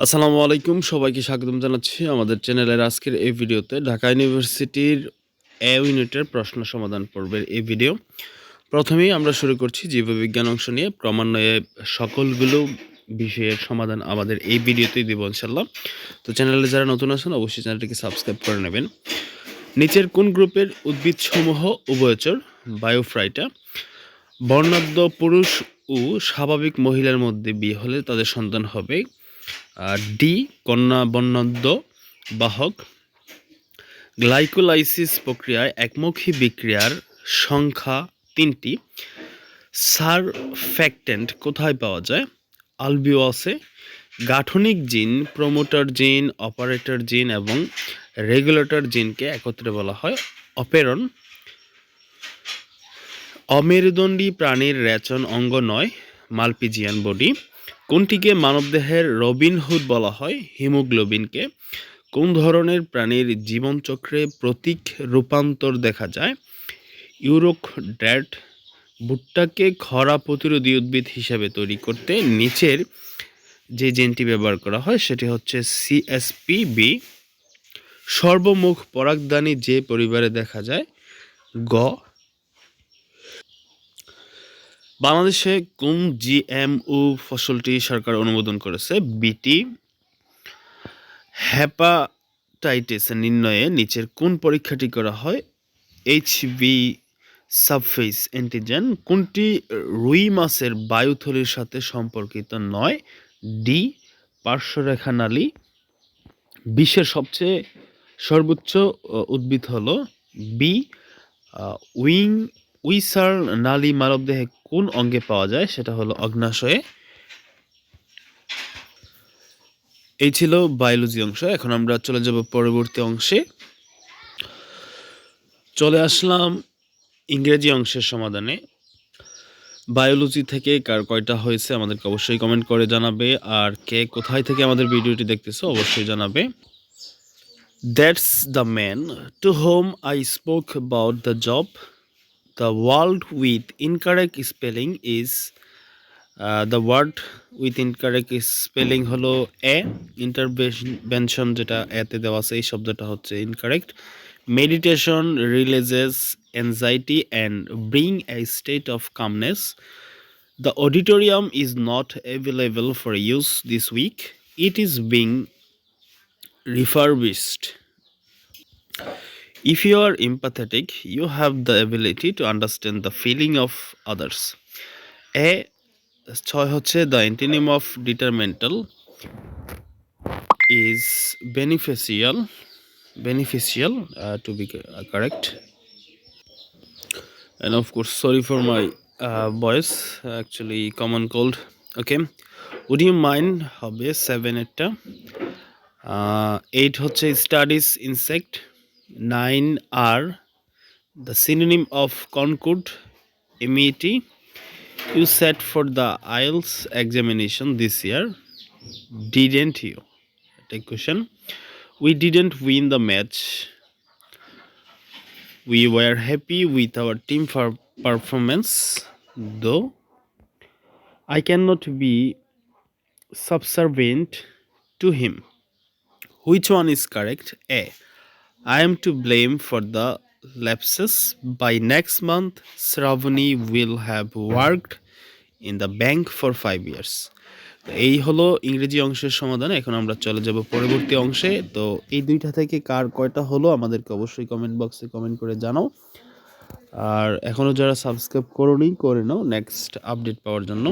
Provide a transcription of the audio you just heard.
আসসালামু আলাইকুম, সবাইকে স্বাগতম জানাচ্ছি আমাদের চ্যানেলের আজকের এই ভিডিওতে। ঢাকা ইউনিভার্সিটির এ ইউনিটের প্রশ্ন সমাধান পর্বের এই ভিডিও। প্রথমেই আমরা শুরু করছি জীববিজ্ঞান অংশ নিয়ে। ক্রমান্বয়ে সকলগুলো বিষয়ের সমাধান আমাদের এই ভিডিওতেই দেবো ইনশাল্লাহ তো চ্যানেলে যারা নতুন আছেন, অবশ্যই চ্যানেলটিকে সাবস্ক্রাইব করে নেবেন। নিচের কোন গ্রুপের উদ্ভিদসমূহ উভয়চর? বায়োফ্রাইটা। বর্ণাঢ্য পুরুষ ও স্বাভাবিক মহিলার মধ্যে বিয়ে হলে তাদের সন্তান হবে ডি কন্যা বর্ণাঢ্য বাহক। গ্লাইকোলাইসিস প্রক্রিয়ায় একমুখী বিক্রিয়ার সংখ্যা তিনটি। সারফ্যাক্টেন্ট কোথায় পাওয়া যায়? আলবিওসে। গাঠনিক জিন, প্রোমোটার জিন, অপারেটর জিন এবং রেগুলেটর জিনকে একত্রে বলা হয় অপেরন। অমেরুদণ্ডী প্রাণীর রেচন অঙ্গ নয়, মালপিজিয়ান বডি। কোনটিকে মানবদেহের রবিনহুড বলা হয়? হিমোগ্লোবিনকে। কোন ধরনের প্রাণীর জীবনচক্রে প্রতীক রূপান্তর দেখা যায়? ইউরোক ড্যাট ভুট্টাকে খরা প্রতিরোধী উদ্ভিদ হিসাবে তৈরি করতে নিচের যে জেনটি ব্যবহার করা হয়, সেটি হচ্ছে সিএসপি বি। সর্বমুখ পরাগদানি যে পরিবারে দেখা যায়, গ বাংলাদেশে কোন জিএমও ফসলটি সরকার অনুমোদন করেছে? বিটি হ্যাপাটাইটিস নির্ণয়ে নিচের কোন পরীক্ষাটি করা হয়? এইচভি সাবফেস অ্যান্টিজেন কোনটি রুই মাছের বায়ুথলির সাথে সম্পর্কিত নয়? ডি পার্শ্বরেখা নালী, বিশ্বের সবচেয়ে সর্বোচ্চ উদ্ভিদ হলো বি উইং, উইসার নালী মানবদেহে কোন অঙ্গে পাওয়া যায় সেটা হলো অগ্নাশয়ে। এই ছিল বায়োলজি অংশ। এখন আমরা চলে যাব পরবর্তী অংশে। চলে আসলাম ইংরেজি অংশের সমাধানে। বায়োলজি থেকে কার কয়টা হয়েছে আমাদেরকে অবশ্যই কমেন্ট করে জানাবে। আর কে কোথায় থেকে আমাদের ভিডিওটি দেখতেছো অবশ্যই জানাবে। That's the man to whom I spoke about the job the word with incorrect spelling is the word with incorrect spelling হলো এ ইন্টারভেনশন যেটা এতে দেওয়া আছে, এই শব্দটা হচ্ছে incorrect meditation releases anxiety and bring a state of calmness the auditorium is not available for use this week it is being refurbished. If you are empathetic, you have the ability to understand the feeling of others. A ছয় হচ্ছে beneficial beneficial uh, to be co- uh, correct and of course sorry for my uh, voice actually common cold okay would you mind হবে seven এটা eight হচ্ছে studies insect Nine R, the synonym of Concord MET you sat for the IELTS examination this year didn't you take question we didn't win the match we were happy with our team for performance though I cannot be subservient to him. Which one is correct? A. i am to blame for the lapses. By next month Sravani will have worked in the bank for 5 years. এই হলো ইংরেজি অংশের সমাধান। এখন আমরা চলে যাব পরবর্তী অংশে। তো এই দুইটা থেকে কার কয়টা হলো আমাদেরকে অবশ্যই কমেন্ট বক্সে কমেন্ট করে জানাও। আর এখনও যারা সাবস্ক্রাইব করোনি, করে নাও নেক্সট আপডেট পাওয়ার জন্য।